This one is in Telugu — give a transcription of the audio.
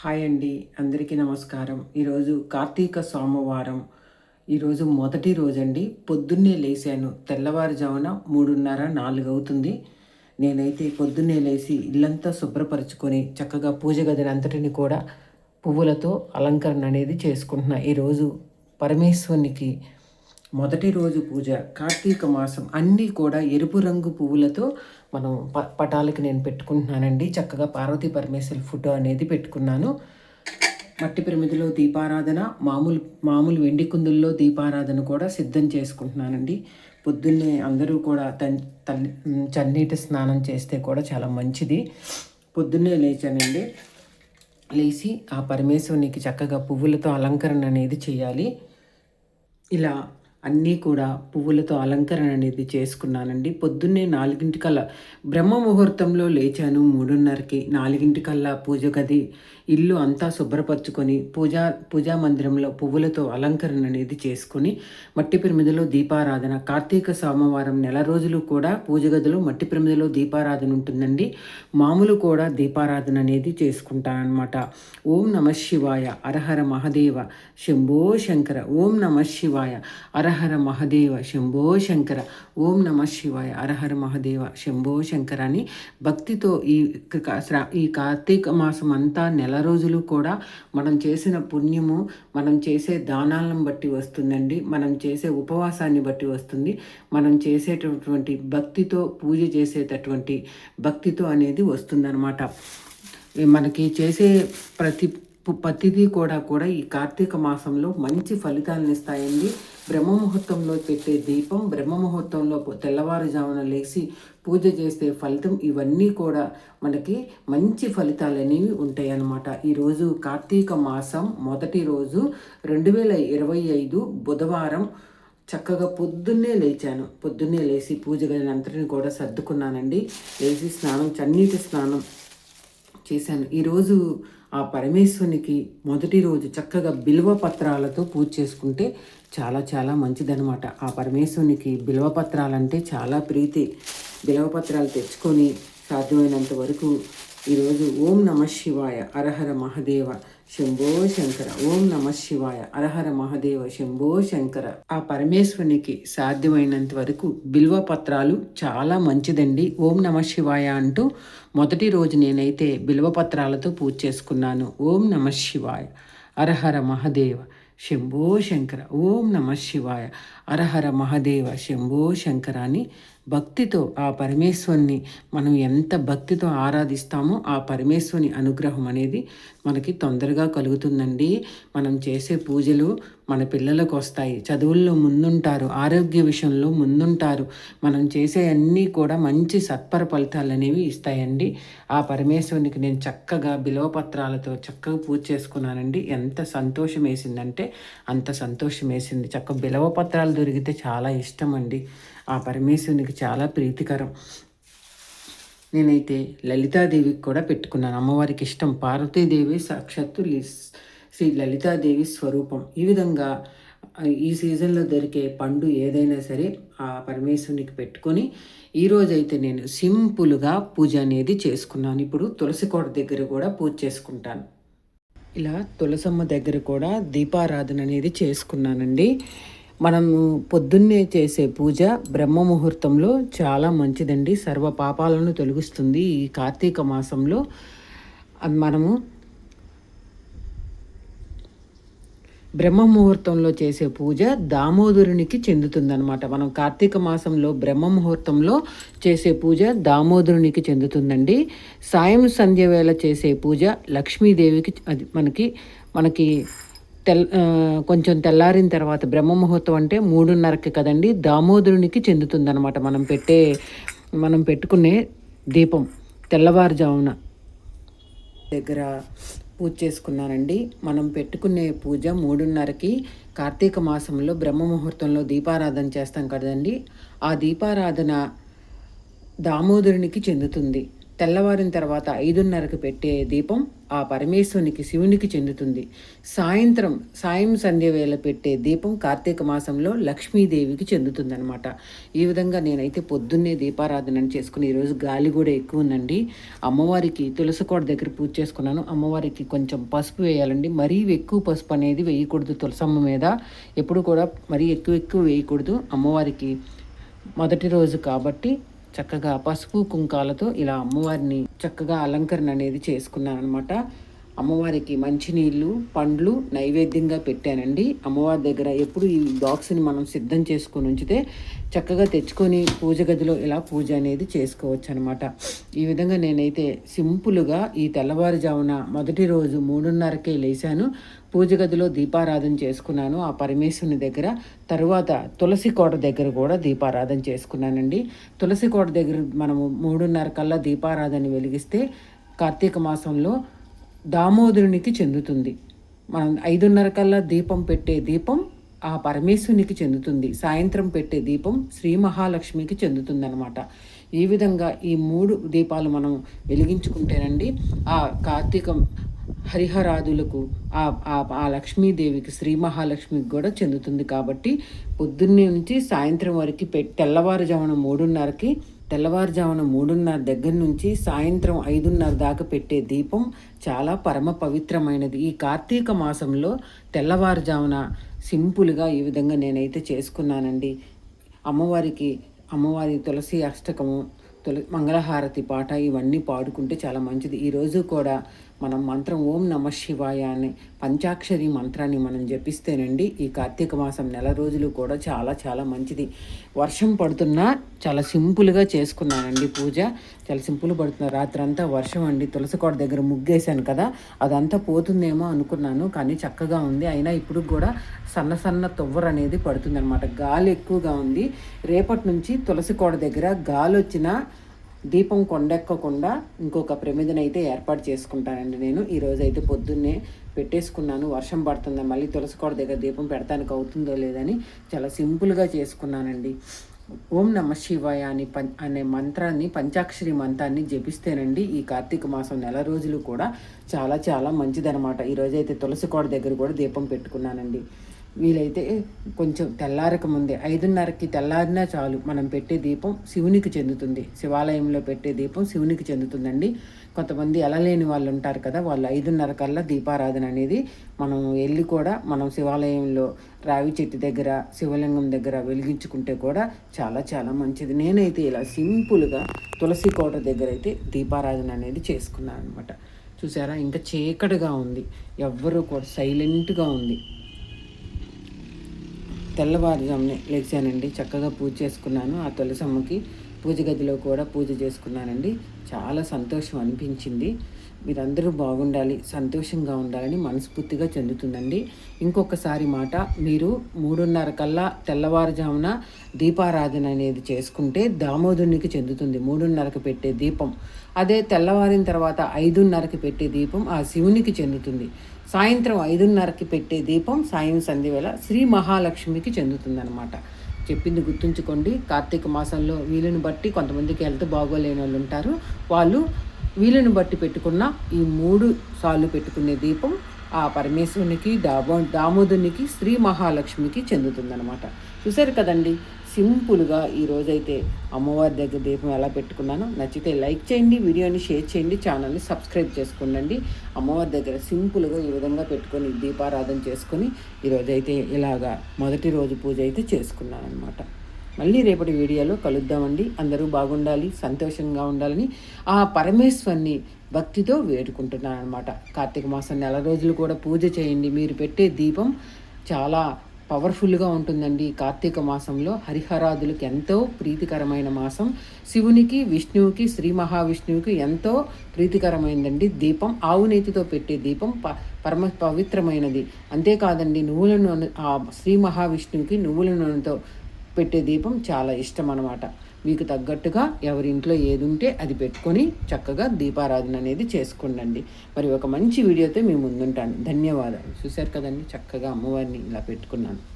హాయ్ అండి. అందరికీ నమస్కారం. ఈరోజు కార్తీక సోమవారం. ఈరోజు మొదటి రోజండి. పొద్దున్నే లేచాను. తెల్లవారుజామున మూడున్నర నాలుగు అవుతుంది నేనైతే పొద్దున్నే లేచి ఇల్లంతా శుభ్రపరచుకొని చక్కగా పూజ గదిని అంతటిని కూడా పువ్వులతో అలంకరణ అనేది చేసుకుంటున్నా. ఈరోజు పరమేశ్వరునికి మొదటి రోజు పూజ కార్తీక మాసం అన్నీ కూడా ఎరుపు రంగు పువ్వులతో మనం ప పటాలకి నేను పెట్టుకుంటున్నానండి. చక్కగా పార్వతీ పరమేశ్వరి ఫోటో అనేది పెట్టుకున్నాను. మట్టి పిరమిదిలో దీపారాధన మామూలు మామూలు వెండి కుందుల్లో దీపారాధన కూడా సిద్ధం చేసుకుంటున్నానండి. పొద్దున్నే అందరూ కూడా తన్ తల్లి చన్నీటి స్నానం చేస్తే కూడా చాలా మంచిది. పొద్దున్నే లేచానండి. లేచి ఆ పరమేశ్వరునికి చక్కగా పువ్వులతో అలంకరణ అనేది చేయాలి. ఇలా అన్నీ కూడా పువ్వులతో అలంకరణ అనేది చేసుకున్నానండి. పొద్దున్నే నాలుగింటికల్లా బ్రహ్మ ముహూర్తంలో లేచాను మూడున్నరకి. నాలుగింటికల్లా పూజ గది ఇల్లు అంతా శుభ్రపరచుకొని పూజా పూజా మందిరంలో పువ్వులతో అలంకరణ అనేది చేసుకొని మట్టి పిరమిదలో దీపారాధన కార్తీక సోమవారం నెల రోజులు కూడా పూజ గదిలో మట్టి పిరమిదలో దీపారాధన ఉంటుందండి. మామూలు కూడా దీపారాధన అనేది చేసుకుంటానమాట ఓం నమ శివాయ అరహర మహదేవ శంభో శంకర ఓం నమ శివాయ అరహర మహదేవ శంభో శంకర. ఓం నమ శివాయ. అరహర మహదేవ శంభో శంకర అని భక్తితో ఈ ఈ కార్తీక మాసం అంతా నెల రోజులు కూడా మనం చేసిన పుణ్యము మనం చేసే దానాలను బట్టి వస్తుందండి. మనం చేసే ఉపవాసాన్ని బట్టి వస్తుంది. మనం చేసేటటువంటి భక్తితో పూజ చేసేటటువంటి భక్తితో అనేది వస్తుందన్నమాట. మనకి చేసే ప్రతి ప్రతిదీ కూడా కూడా ఈ కార్తీక మాసంలో మంచి ఫలితాలను ఇస్తాయండి. బ్రహ్మ ముహూర్తంలో పెట్టే దీపం బ్రహ్మ ముహూర్తంలో తెల్లవారుజామున లేచి పూజ చేస్తే ఫలితం ఇవన్నీ కూడా మనకి మంచి ఫలితాలు అనేవి ఉంటాయి అన్నమాట ఈరోజు కార్తీక మాసం మొదటి రోజు రెండు వేల ఇరవై ఐదు బుధవారం చక్కగా పొద్దున్నే లేచాను. పొద్దున్నే లేచి పూజ గదినంతటిని కూడా సర్దుకున్నానండి. లేచి స్నానం చన్నీటి స్నానం చేశాను. ఈరోజు ఆ పరమేశ్వరునికి మొదటి రోజు చక్కగా బిల్వ పత్రాలతో పూజ చేసుకుంటే చాలా చాలా మంచిదనమాట ఆ పరమేశ్వరునికి బిల్వ పత్రాలంటే చాలా ప్రీతి. బిల్వ పత్రాలు తెచ్చుకొని సాధ్యమైనంత వరకు ఈరోజు ఓం నమ శివాయ అరహర మహదేవ శంభో శంకర. ఓం నమ శివాయ అరహర మహదేవ శంభో శంకర. ఆ పరమేశ్వరునికి సాధ్యమైనంత వరకు బిల్వ పత్రాలు చాలా మంచిదండి. ఓం నమ శివాయ అంటూ మొదటి రోజు నేనైతే బిల్వ పత్రాలతో పూజ చేసుకున్నాను. ఓం నమ శివాయ అరహర మహదేవ శంభో శంకర. ఓం నమ శివాయ అరహర మహదేవ శంభో శంకర అని భక్తితో ఆ పరమేశ్వరుని మనం ఎంత భక్తితో ఆరాధిస్తామో ఆ పరమేశ్వరుని అనుగ్రహం అనేది మనకి తొందరగా కలుగుతుందండి. మనం చేసే పూజలు మన పిల్లలకు వస్తాయి. చదువుల్లో ముందుంటారు. ఆరోగ్య విషయంలో ముందుంటారు. మనం చేసే అన్నీ కూడా మంచి సత్పర ఫలితాలు అనేవి ఇస్తాయండి. ఆ పరమేశ్వరునికి నేను చక్కగా బిలవపత్రాలతో చక్కగా పూజ చేసుకున్నానండి. ఎంత సంతోషం వేసిందంటే అంత సంతోషం వేసింది చక్క బిలవపత్రాలు దొరికితే చాలా ఇష్టం అండి ఆ పరమేశ్వరునికి చాలా ప్రీతికరం. నేనైతే లలితాదేవికి కూడా పెట్టుకున్నాను. అమ్మవారికి ఇష్టం. పార్వతీదేవి సాక్షాత్తు శ్రీ లలితాదేవి స్వరూపం. ఈ విధంగా ఈ సీజన్లో దొరికే పండు ఏదైనా సరే ఆ పరమేశ్వరునికి పెట్టుకొని ఈరోజైతే నేను సింపుల్గా పూజ అనేది చేసుకున్నాను. ఇప్పుడు తులసి కోట దగ్గర కూడా పూజ చేసుకుంటాను. ఇలా తులసమ్మ దగ్గర కూడా దీపారాధన అనేది చేసుకున్నానండి. మనము పొద్దున్నే చేసే పూజ బ్రహ్మ ముహూర్తంలో చాలా మంచిదండి. సర్వ పాపాలను తొలగిస్తుంది ఈ కార్తీక మాసంలో. మనము బ్రహ్మ ముహూర్తంలో చేసే పూజ దామోదరునికి చెందుతుందనమాట మనం కార్తీక మాసంలో బ్రహ్మ ముహూర్తంలో చేసే పూజ దామోదరునికి చెందుతుందండి. సాయం సంధ్య వేళ చేసే పూజ లక్ష్మీదేవికి అది మనకి మనకి తెల్ కొంచెం తెల్లారిన తర్వాత బ్రహ్మ ముహూర్తం అంటే మూడున్నరకి కదండి దామోదరునికి చెందుతుందనమాట మనం పెట్టే మనం పెట్టుకునే దీపం తెల్లవారుజామున దగ్గర పూజ చేసుకున్నానండి మనం పెట్టుకునే పూజ మూడున్నరకి కార్తీక మాసంలో బ్రహ్మ ముహూర్తంలో దీపారాధన చేస్తాం కదండి. ఆ దీపారాధన దామోదరునికి చెందుతుంది. తెల్లవారిన తర్వాత ఐదున్నరకు పెట్టే దీపం ఆ పరమేశ్వరునికి శివునికి చెందుతుంది. సాయంత్రం సాయం సంధ్య వేళ పెట్టే దీపం కార్తీక మాసంలో లక్ష్మీదేవికి చెందుతుందనమాట ఈ విధంగా నేనైతే పొద్దున్నే దీపారాధన చేసుకుని ఈరోజు గాలి కూడా ఎక్కువ ఉందండి. అమ్మవారికి తులసికోట దగ్గర పూజ చేసుకున్నాను. అమ్మవారికి కొంచెం పసుపు వేయాలండి. మరీ ఎక్కువ పసుపు అనేది వేయకూడదు తులసమ్మ మీద. ఎప్పుడు కూడా మరీ ఎక్కువ ఎక్కువ వేయకూడదు. అమ్మవారికి మొదటి రోజు కాబట్టి చక్కగా పసుపు కుంకాలతో ఇలా అమ్మవారిని చక్కగా అలంకరణ అనేది చేసుకున్నాను అనమాట అమ్మవారికి మంచినీళ్ళు పండ్లు నైవేద్యంగా పెట్టానండి. అమ్మవారి దగ్గర ఎప్పుడు ఈ బాక్స్ని మనం సిద్ధం చేసుకొని ఉంచితే చక్కగా తెచ్చుకొని పూజ గదిలో ఇలా పూజ అనేది చేసుకోవచ్చు అనమాట ఈ విధంగా నేనైతే సింపుల్గా ఈ తెల్లవారుజామున మొదటి రోజు మూడున్నరకే లేచాను. పూజ గదిలో దీపారాధన చేసుకున్నాను. ఆ పరమేశ్వరుని దగ్గర తరువాత తులసి కోట దగ్గర కూడా దీపారాధన చేసుకున్నానండి. తులసి కోట దగ్గర మనము మూడున్నర కల్లా దీపారాధన వెలిగిస్తే కార్తీక మాసంలో దామోదరునికి చెందుతుంది. మనం ఐదున్నర కల్లా దీపం పెట్టే దీపం ఆ పరమేశ్వరునికి చెందుతుంది. సాయంత్రం పెట్టే దీపం శ్రీ మహాలక్ష్మికి చెందుతుందనమాట ఈ విధంగా ఈ మూడు దీపాలు మనం వెలిగించుకుంటేనండి ఆ కార్తీకం హరిహరాదులకు ఆ ఆ లక్ష్మీదేవికి శ్రీ మహాలక్ష్మికి కూడా చెందుతుంది కాబట్టి పొద్దున్నే నుంచి సాయంత్రం వరకు పె తెల్లవారుజామున మూడున్నరకి తెల్లవారుజామున మూడున్నర దగ్గర నుంచి సాయంత్రం ఐదున్నర దాకా పెట్టే దీపం చాలా పరమ పవిత్రమైనది. ఈ కార్తీక మాసంలో తెల్లవారుజామున సింపుల్గా ఈ విధంగా నేనైతే చేసుకున్నానండి. అమ్మవారికి అమ్మవారి తులసి అష్టకము తుల మంగళహారతి పాట ఇవన్నీ పాడుకుంటే చాలా మంచిది. ఈరోజు కూడా మనం మంత్రం ఓం నమ శివాయ అనే పంచాక్షరి మంత్రాన్ని మనం జపిస్తేనండి ఈ కార్తీక మాసం నెల రోజులు కూడా చాలా చాలా మంచిది. వర్షం పడుతున్నా చాలా సింపుల్గా చేసుకున్నానండి పూజ. చాలా సింపుల్ పడుతున్నా. రాత్రి అంతా వర్షం అండి. తులసికోట దగ్గర ముగ్గేశాను కదా అదంతా పోతుందేమో అనుకున్నాను కానీ చక్కగా ఉంది. అయినా ఇప్పుడు కూడా సన్న సన్న తొవ్వర అనేది పడుతుంది అనమాట గాలి ఎక్కువగా ఉంది. రేపటి నుంచి తులసికోట దగ్గర గాలి వచ్చిన దీపం కొండెక్కకుండా ఇంకొక ప్రమిదన అయితే ఏర్పాటు చేసుకుంటానండి నేను. ఈరోజు అయితే పొద్దున్నే పెట్టేసుకున్నాను. వర్షం పడుతుంది మళ్ళీ తులసికోట దగ్గర దీపం పెడతానికి అవుతుందో లేదని చాలా సింపుల్గా చేసుకున్నానండి. ఓం నమ శివాయ అని పం అనే మంత్రాన్ని పంచాక్షరి మంత్రాన్ని జపిస్తేనండి ఈ కార్తీక మాసం నెల రోజులు కూడా చాలా చాలా మంచిదనమాట. ఈరోజైతే తులసికోట దగ్గర కూడా దీపం పెట్టుకున్నానండి. వీలైతే కొంచెం తెల్లారక ముందే ఐదున్నరకి తెల్లారినా చాలు మనం పెట్టే దీపం శివునికి చెందుతుంది. శివాలయంలో పెట్టే దీపం శివునికి చెందుతుందండి. కొంతమంది ఎలలేని వాళ్ళు ఉంటారు కదా వాళ్ళు ఐదున్నర కల్లా దీపారాధన అనేది మనం వెళ్ళి కూడా మనం శివాలయంలో రావి చెట్టు దగ్గర శివలింగం దగ్గర వెలిగించుకుంటే కూడా చాలా చాలా మంచిది. నేనైతే ఇలా సింపుల్గా తులసి కోట దగ్గర అయితే దీపారాధన అనేది చేసుకున్నాను అనమాట చూసారా? ఇంకా చీకటిగా ఉంది. ఎవ్వరూ కూడా సైలెంట్గా ఉంది. తెల్లవారుజామునే లేచానండి. చక్కగా పూజ చేసుకున్నాను. ఆ తులసమ్మకి పూజ గదిలో కూడా పూజ చేసుకున్నానండి. చాలా సంతోషం అనిపించింది. మీరందరూ బాగుండాలి సంతోషంగా ఉండాలని మనస్ఫూర్తిగా చెందుతుందండి. ఇంకొకసారి మాట మీరు మూడున్నర కల్లా తెల్లవారుజామున దీపారాధన అనేది చేసుకుంటే దామోదరునికి చెందుతుంది. మూడున్నరకు పెట్టే దీపం. అదే తెల్లవారిన తర్వాత ఐదున్నరకి పెట్టే దీపం ఆ శివునికి చెందుతుంది. సాయంత్రం ఐదున్నరకి పెట్టే దీపం సాయం సంధి వేళ శ్రీ మహాలక్ష్మికి చెందుతుందన్నమాట. చెప్పింది గుర్తుంచుకోండి. కార్తీక మాసంలో వీలుని బట్టి కొంతమందికి హెల్త్ బాగోలేని వాళ్ళు ఉంటారు. వాళ్ళు వీలుని బట్టి పెట్టుకున్న ఈ మూడు సార్లు పెట్టుకునే దీపం ఆ పరమేశ్వరునికి దామో దామోదునికి శ్రీ మహాలక్ష్మికి చెందుతుందనమాట చూసారు కదండి? సింపుల్గా ఈరోజైతే అమ్మవారి దగ్గర దీపం ఎలా పెట్టుకున్నానో నచ్చితే లైక్ చేయండి వీడియోని షేర్ చేయండి ఛానల్ని సబ్స్క్రైబ్ చేసుకోండి అమ్మవారి దగ్గర సింపుల్గా ఈ విధంగా పెట్టుకొని దీపారాధన చేసుకొని ఈరోజైతే ఇలాగా మొదటి రోజు పూజ అయితే చేసుకున్నాను అనమాట మళ్ళీ రేపటి వీడియోలో కలుద్దామండి. అందరూ బాగుండాలి సంతోషంగా ఉండాలని ఆ పరమేశ్వరిని భక్తితో వేడుకుంటున్నాను అనమాట కార్తీక మాసం నెల రోజులు కూడా పూజ చేయండి. మీరు పెట్టే దీపం చాలా పవర్ఫుల్గా ఉంటుందండి కార్తీక మాసంలో. హరిహరాదులకు ఎంతో ప్రీతికరమైన మాసం. శివునికి విష్ణువుకి శ్రీ మహావిష్ణువుకి ఎంతో ప్రీతికరమైనదండి దీపం ఆవు నేతితో పెట్టే దీపం ప పరమ పవిత్రమైనది. అంతేకాదండి నువ్వుల నూనె శ్రీ మహావిష్ణువుకి నువ్వుల నూనెతో పెట్టే దీపం చాలా ఇష్టం అనమాట మీకు తగ్గట్టుగా ఎవరి ఇంట్లో ఏది ఉంటే అది పెట్టుకొని చక్కగా దీపారాధన అనేది చేసుకోండి మరి ఒక మంచి వీడియోతో మేము ముందుంటాను. ధన్యవాదాలు. చూశారు కదండి? చక్కగా అమ్మవారిని ఇలా పెట్టుకున్నాను.